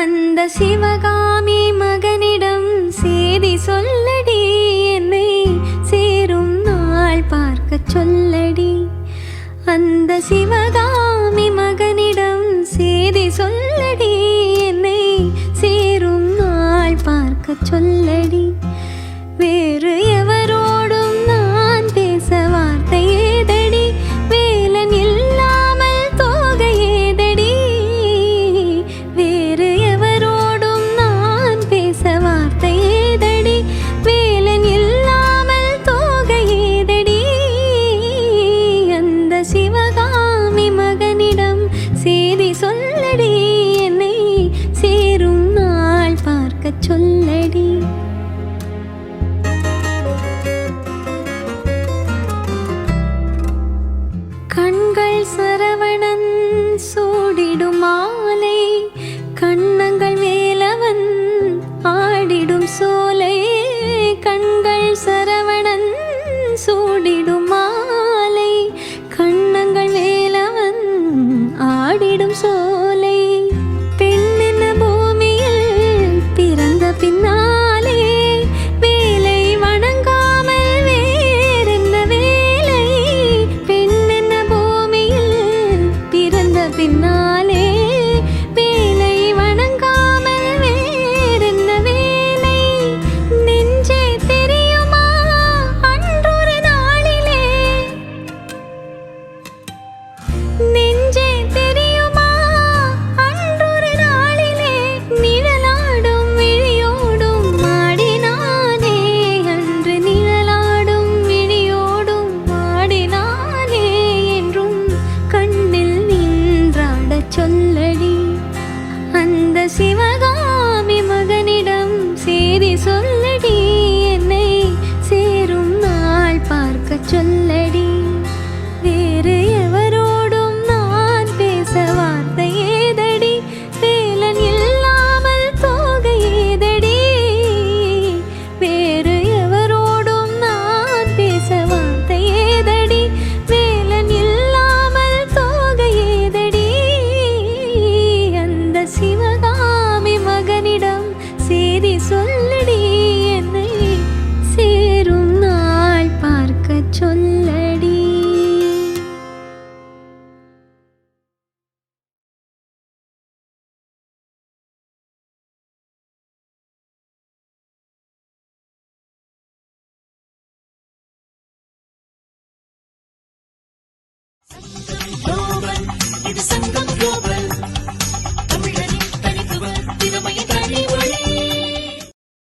அந்த சிவகாமி மகனிடம் சேதி சொல்லடி என்னை சேரும் நாள் பார்க்க சொல்லடி. அந்த சிவகாமி மகனிடம் சேதி சொல்லடி. சூடிடும் மாலை கண்ணங்கள் வேலவன் ஆடிடும் சோலை. பெண்ணென பூமியில் பிறந்த பின்னாலே வேலை வணங்காமல் வேறென்ன வேலை? பெண்ணென பூமியில் பிறந்த பின்னால் சிவகா